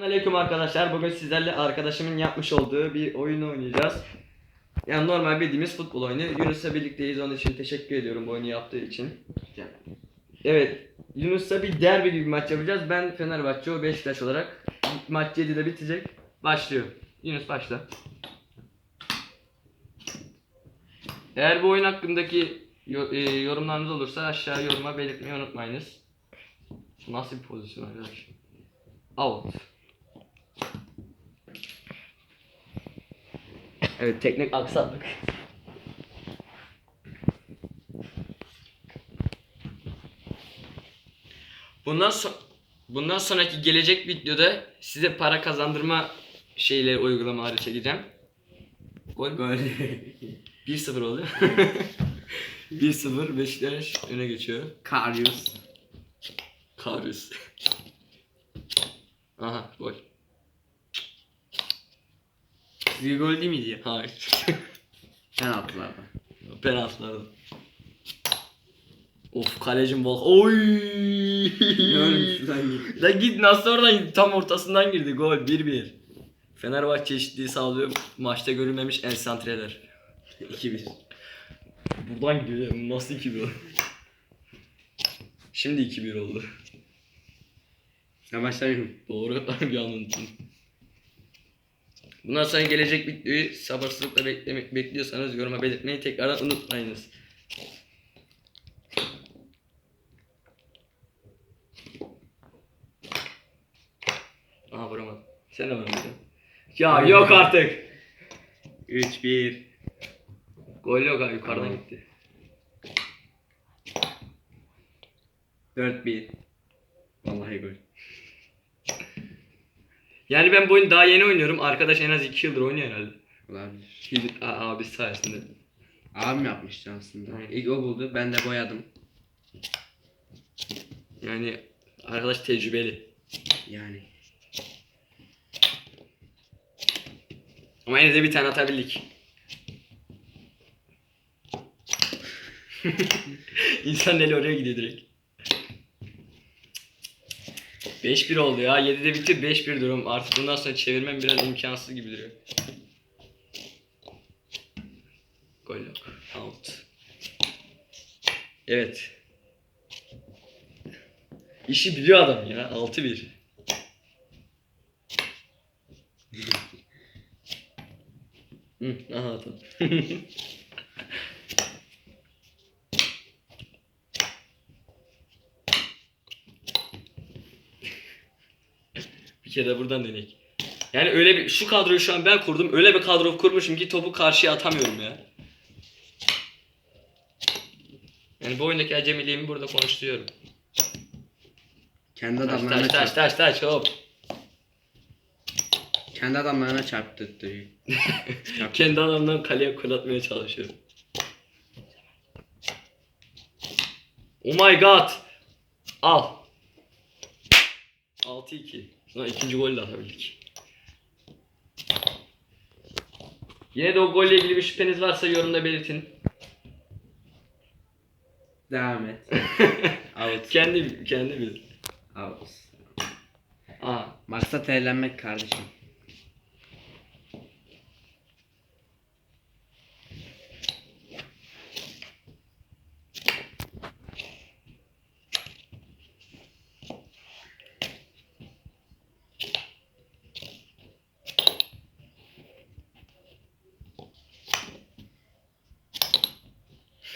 Aleyküm arkadaşlar. Bugün sizlerle arkadaşımın yapmış olduğu bir oyunu oynayacağız. Yani normal bildiğimiz futbol oyunu. Yunus'la birlikteyiz. Onun için teşekkür ediyorum bu oyunu yaptığı için. Evet. Yunus'la bir derbi gibi bir maç yapacağız. Ben Fenerbahçe, o Beşiktaş olarak. Maç 7'de bitecek. Başlıyor. Yunus başla. Eğer bu oyun hakkındaki e, yorumlarınız olursa aşağı yoruma belirtmeyi unutmayınız. Nasıl bir pozisyon arkadaş? Out. Evet teknik aksaklık. Bundan so- bundan sonraki gelecek videoda size para kazandırma şeyleri uygulamaları çekeceğim. Gol gol. 1-0 oluyor. 1-0 Beşiktaş öne geçiyor. Karius. Karius. Aha gol. Gol değil miydi ya? Hayır. Penaltılarda. Penaltılarda. Of kalecim bak. Oy. Görmüş lan git. Lan git nasıl oradan gitti? Tam ortasından girdi. Gol 1-1. Fenerbahçe eşitliği sağlıyor. Maçta görülmemiş ensantreler. 2-1. Buradan gidiyor. Nasıl 2-1 oldu? Şimdi 2-1 oldu. Sen başlayayım. Doğru. bir an unuttum. Bundan sonra gelecek videoyu sabırsızlıkla beklemek bekliyorsanız yoruma belirtmeyi tekrardan unutmayınız. Aha vuramadım. Sen de vuramadın. Ya yok artık. 3-1. Gol yok abi yukarıdan gitti. 4-1. Vallahi gol. Yani ben bu oyunu daha yeni oynuyorum. Arkadaş en az 2 yıldır oynuyor herhalde. Olabilir. A- abi sayesinde. Abim yapmıştı aslında. Aynen. İlk o buldu. Ben de boyadım. Yani arkadaş tecrübeli. Yani. Ama yine de bir tane atabildik. İnsan eli oraya gidiyor direkt. 5-1 oldu ya. 7'de bitti 5-1 durum. Artık bundan sonra çevirmem biraz imkansız gibi duruyor. Gol yok. Out. Evet. İşi biliyor adam ya. 6-1. Hı, aha tamam. bir kere de buradan denek. Yani öyle bir şu kadroyu şu an ben kurdum. Öyle bir kadro kurmuşum ki topu karşıya atamıyorum ya. Yani bu oyundaki acemiliğimi burada konuşturuyorum. Kendi Taş adamlarına taş taş çarp. taş taş hop. Kendi adamlarına çarptırtıyor. Kendi adamdan kaleye gol atmaya çalışıyorum. Oh my god. Al. 6-2. Sonra ikinci golü de atabildik. Yine de o golle ilgili bir şüpheniz varsa yorumda belirtin. Devam et. Out. kendi kendi bilir. Out. Aa. Maksat eğlenmek kardeşim.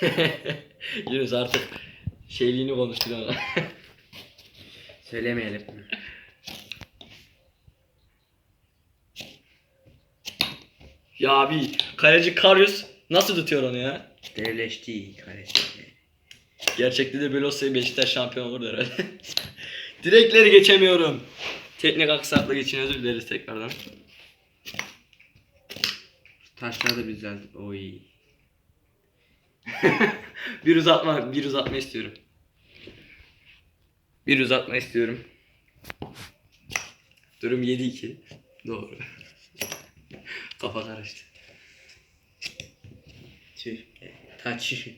Yunus artık şeyliğini konuşturuyor. Söylemeyelim. ya abi kaleci Karius nasıl tutuyor onu ya? Devleşti kardeşim. Gerçekte de böyle olsaydı Beşiktaş şampiyon olurdu herhalde. Direkleri geçemiyorum. Teknik aksaklık için özür dileriz tekrardan. Taşları da güzel. Oy. bir uzatma, bir uzatma istiyorum. Bir uzatma istiyorum. Durum 7-2. Doğru. Kafa karıştı. Tüh. Taç.